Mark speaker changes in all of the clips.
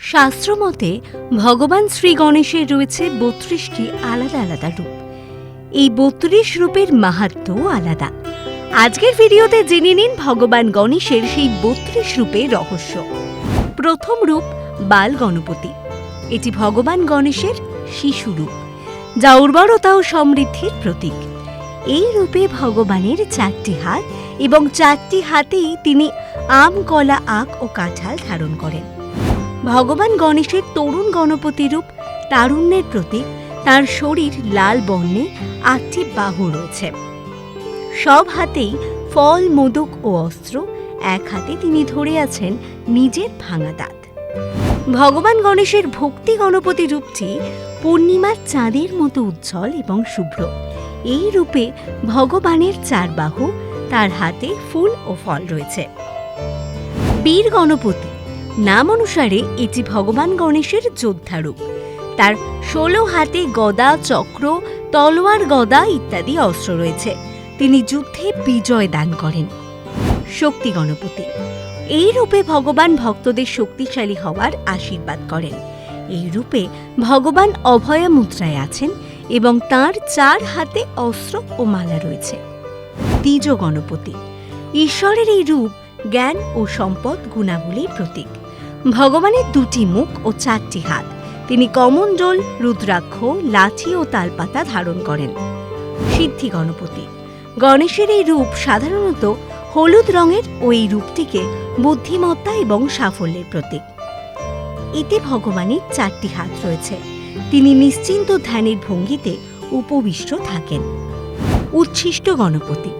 Speaker 1: শাস্ত্রমতে ভগবান শ্রী গণেশের রয়েছে বত্রিশটি আলাদা আলাদা রূপ। এই বত্রিশ রূপের মাহাত্ম্যও আলাদা। আজকের ভিডিওতে জেনে নিন ভগবান গণেশের সেই বত্রিশ রূপের রহস্য। প্রথম রূপ, বাল গণপতি। এটি ভগবান গণেশের শিশু রূপ, যা উর্বরতা ও সমৃদ্ধির প্রতীক। এই রূপে ভগবানের চারটি হাত এবং চারটি হাতেই তিনি আম কলা আখ ও কাঁঠাল ধারণ করেন। ভগবান গণেশের তরুণ গণপতি রূপ, তারুণ্যের প্রতীক, তার শরীর লাল বর্ণে, আটটি বাহু রয়েছে। সব হাতেই ফল, মোদক ও অস্ত্র, এক হাতে তিনি ধরে আছেন নিজের ভাঙা দাঁত। ভগবান গণেশের ভক্তি গণপতি রূপটি পূর্ণিমার চাঁদের মতো উজ্জ্বল এবং শুভ্র। এই রূপে ভগবানের চার বাহু, তার হাতে ফুল ও ফল রয়েছে। বীর গণপতি নাম অনুসারে এটি ভগবান গণেশের যোদ্ধারূপ। তার ষোলো হাতে গদা, চক্র, তলোয়ার গদা ইত্যাদি অস্ত্র রয়েছে। তিনি যুদ্ধে বিজয় দান করেন। শক্তি গণপতি। এই রূপে ভগবান ভক্তদের শক্তিশালী হওয়ার আশীর্বাদ করেন। এই রূপে ভগবান অভয়া মুদ্রায় আছেন এবং তার চার হাতে অস্ত্র ও মালা রয়েছে। দ্বিজ গণপতি। ঈশ্বরের এই রূপ জ্ঞান ও সম্পদ গুণাবলীর প্রতীক। ভগবানের দুটি মুখ ও চারটি হাত। তিনি কমণ্ডল রুদ্রাক্ষ, লাঠি ও তালপাতা ধারণ করেন। সিদ্ধি গণপতি। গণেশের এই রূপ সাধারণত হলুদ রঙের ও এই রূপটিকে বুদ্ধিমত্তা এবং সাফল্যের প্রতীক। এতে ভগবানের চারটি হাত রয়েছে। তিনি নিশ্চিন্ত ধ্যানের ভঙ্গিতে উপবিষ্ট থাকেন। উচ্ছিষ্ট গণপতি।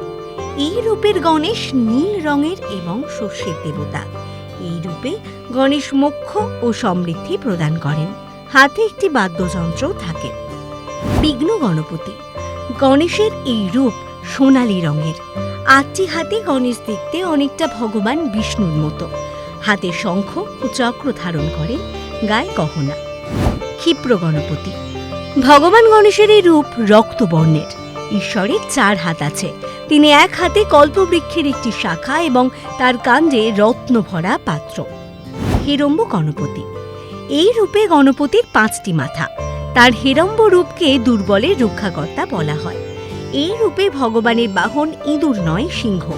Speaker 1: এই রূপের গণেশ নীল রঙের এবং শস্যের দেবতা। এই রূপে গণেশ মোক্ষ ও সমৃদ্ধি প্রদান করেন। হাতে একটি বাদ্যযন্ত্রও থাকে। বিঘ্ন গণপতি, গণেশের এই রূপ সোনালী রঙের। আটটি হাতে গণেশ দেখতে অনেকটা ভগবান বিষ্ণুর মতো। হাতে শঙ্খ ও চক্র ধারণ করেন গায়ে গহনা। ক্ষিপ্র গণপতি, ভগবান গণেশের এই রূপ রক্তবর্ণের। ঈশ্বরের চার হাত আছে। তিনি এক হাতে কল্পবৃক্ষের একটি শাখা এবং তার কাণ্ডে রত্ন ভরা পাত্র। হিরম্ব গণপতি। এই রূপে গণপতির পাঁচটি মাথা। তার হিরম্ব রূপকে দুর্বলের রক্ষাকর্তা বলা হয়। এই রূপে ভগবানের বাহন ইঁদুর নয়, সিংহ।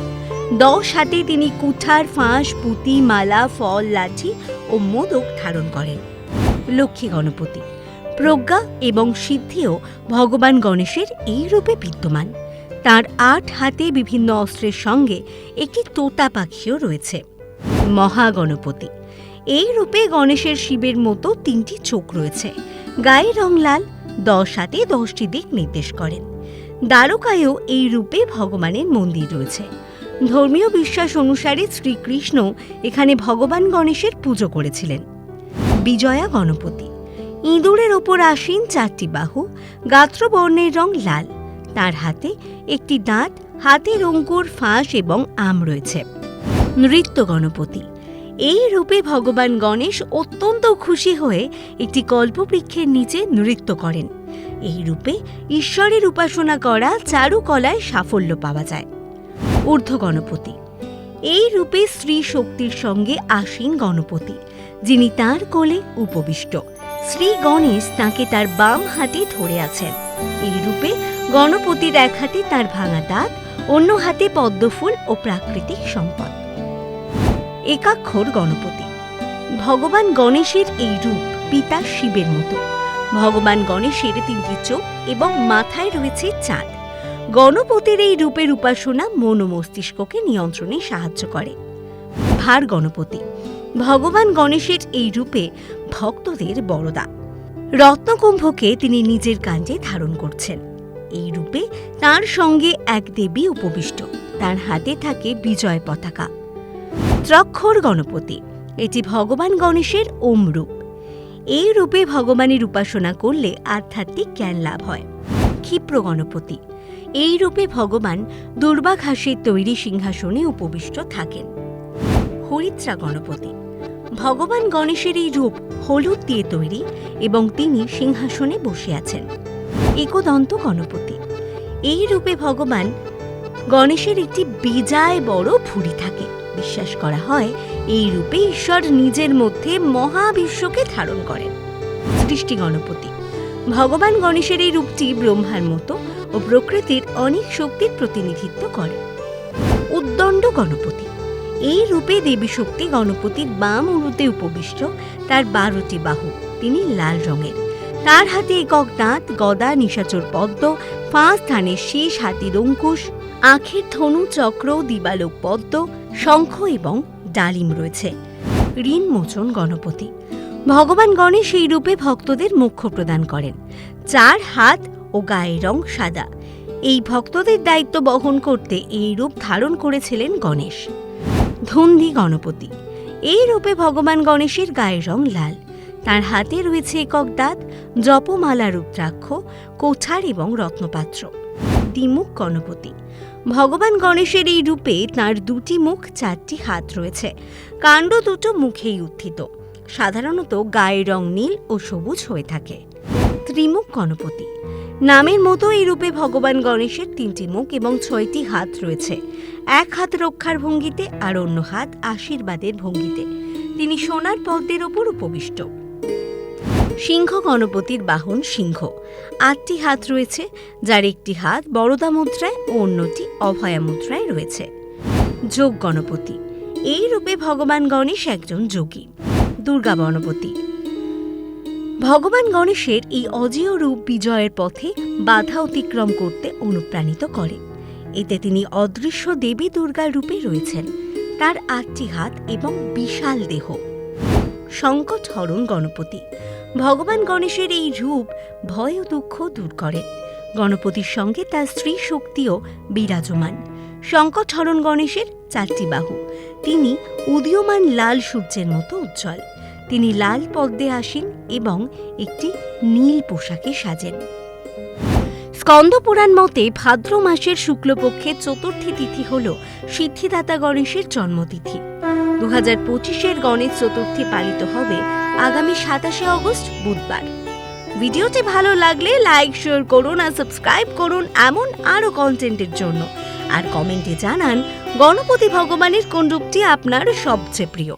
Speaker 1: দশ হাতে তিনি কুঠার, ফাঁস, পুঁতি, মালা, ফল, লাঠি ও মোদক ধারণ করেন। লক্ষ্মী গণপতি। প্রজ্ঞা এবং সিদ্ধিও ভগবান গণেশের এই রূপে বিদ্যমান। তার আট হাতে বিভিন্ন অস্ত্রের সঙ্গে একটি তোতা পাখিও রয়েছে। মহাগণপতি। এই রূপে গণেশের শিবের মতো তিনটি চোখ রয়েছে। গায়ে রং লাল, দশ হাতে দশটি দিক নির্দেশ করেন। দ্বারকায়ও এই রূপে ভগবানের মন্দির রয়েছে। ধর্মীয় বিশ্বাস অনুসারে শ্রীকৃষ্ণ এখানে ভগবান গণেশের পুজো করেছিলেন। বিজয়া গণপতি। ইঁদুরের ওপর আসীন চারটি বাহু, গাত্রবর্ণের রং লাল। তার হাতে একটি দাঁত, হাতের অঙ্কুর, ফাঁস এবং আম রয়েছে। নৃত্য গণপতি। এই রূপে ভগবান গণেশ অত্যন্ত খুশি হয়ে একটি কল্পবৃক্ষের নিচে নৃত্য করেন। এই রূপে ঈশ্বরের উপাসনা করা চারুকলায় সাফল্য পাওয়া যায়। ঊর্ধ্ব গণপতি। এই রূপে স্ত্রী শক্তির সঙ্গে আসীন গণপতি, যিনি তার কোলে উপবিষ্ট। শ্রী গণেশ তাকে তার বাম হাতে ধরে আছেন। এই রূপে গণপতির এক হাতে তার ভাঙা দাঁত, অন্য হাতে পদ্মফুল ও প্রাকৃতিক সম্পদ। একাক্ষর গণপতি। ভগবান গণেশের এই রূপ পিতা শিবের মতো। ভগবান গণেশের তিনটি চোখ এবং মাথায় রয়েছে চাঁদ। গণপতির এই রূপের উপাসনা মন ও মস্তিষ্ককে নিয়ন্ত্রণে সাহায্য করে। ভার গণপতি। ভগবান গণেশের এই রূপে ভক্তদের বড়দা রত্নকুম্ভকে তিনি নিজের কাণ্ডে ধারণ করছেন। এই রূপে তার সঙ্গে এক দেবী উপবিষ্ট। তার হাতে থাকে বিজয় পতাকা। ত্রক্ষর গণপতি, এটি ভগবান গণেশের ওম রূপ। এই রূপে ভগবানের উপাসনা করলে আধ্যাত্মিক জ্ঞান লাভ হয়। ক্ষিপ্র গণপতি, এই রূপে ভগবান দুর্বাঘাসের তৈরি সিংহাসনে উপবিষ্ট থাকেন। হরিত্রা গণপতি, ভগবান গণেশের এই রূপ হলুদ দিয়ে তৈরি এবং তিনি সিংহাসনে বসে আছেন। একদন্ত গণপতি। এই রূপে ভগবান গণেশের একটি বেজায় বড় ভুঁড়ি থাকে। বিশ্বাস করা হয়, এই রূপে ঈশ্বর নিজের মধ্যে মহাবিশ্বকে ধারণ করেন। সৃষ্টি গণপতি। ভগবান গণেশের এই রূপটি ব্রহ্মার মতো ও প্রকৃতির অনেক শক্তির প্রতিনিধিত্ব করে। উদ্দণ্ড গণপতি। এই রূপে দেবী শক্তি গণপতির বাম উরুতে উপবিষ্ট, তার বারোটি বাহু, তিনি লাল রঙের। তার হাতে দাঁত, গদা, নিশাচর পদ্ম পাঁচ স্থানের শেষ হাতির অঙ্কুশ আখের ধনু, চক্র, দিবালোক পদ্ম, শঙ্খ এবং ডালিম রয়েছে। ঋণ মোচন গণপতি। ভগবান গণেশ এই রূপে ভক্তদের মোক্ষ প্রদান করেন। চার হাত ও গায়ের রং সাদা। এই ভক্তদের দায়িত্ব বহন করতে এই রূপ ধারণ করেছিলেন গণেশ। ধুন্দি গণপতি। এই রূপে ভগবান গণেশের গায়ের রং লাল। তার হাতে রয়েছে একক দাঁত, জপমালা রুদ্রাক্ষ, কোঠার এবং রত্নপাত্র। দ্বিমুখ গণপতি। ভগবান গণেশের এই রূপে তার দুটি মুখ, চারটি হাত রয়েছে। কাণ্ড দুটো মুখেই উত্থিত। সাধারণত গায়ের রং নীল ও সবুজ হয়ে থাকে। ত্রিমুখ গণপতি। নামের মতো এই রূপে ভগবান গণেশের তিনটি মুখ এবং ছয়টি হাত রয়েছে। এক হাত রক্ষার ভঙ্গিতে আর অন্য হাত আশীর্বাদের ভঙ্গিতে। তিনি সোনার পদ্মের ওপর উপবিষ্ট। সিংহ গণপতির বাহন সিংহ। আটটি হাত রয়েছে, যার একটি হাত বরদা মুদ্রায় ও অন্যটি অভয়া মুদ্রায় রয়েছে। যোগ গণপতি। এই রূপে ভগবান গণেশ একজন যোগী। দুর্গা গণপতি। ভগবান গণেশের এই অজেয় রূপ বিজয়ের পথে বাধা অতিক্রম করতে অনুপ্রাণিত করে। এতে তিনি অদৃশ্য দেবী দুর্গার রূপে রয়েছেন। তার আটটি হাত এবং বিশাল দেহ। সংকট হরণ গণপতি। ভগবান গণেশের এই রূপ ভয় ও দুঃখ দূর করে। গণপতির সঙ্গে তার স্ত্রী শক্তিও বিরাজমান। সংকট হরণ গণেশের চারটি বাহু। তিনি উদীয়মান লাল সূর্যের মতো উজ্জ্বল। তিনি লাল পদ্মে আসেন এবং একটি নীল পোশাকে সাজেন। স্কন্দ পুরাণ মতে ভাদ্র মাসের শুক্লপক্ষের চতুর্থী তিথি হল সিদ্ধিদাতা গণেশের জন্মতিথি। দু হাজার পঁচিশের গণেশ চতুর্থী পালিত হবে আগামী সাতাশে অগস্ট বুধবার। ভিডিওটি ভালো লাগলে লাইক শেয়ার করুন আর সাবস্ক্রাইব করুন এমন আরও কন্টেন্টের জন্য। আর কমেন্টে জানান, গণপতি ভগবানের কোন রূপটি আপনার সবচেয়ে প্রিয়।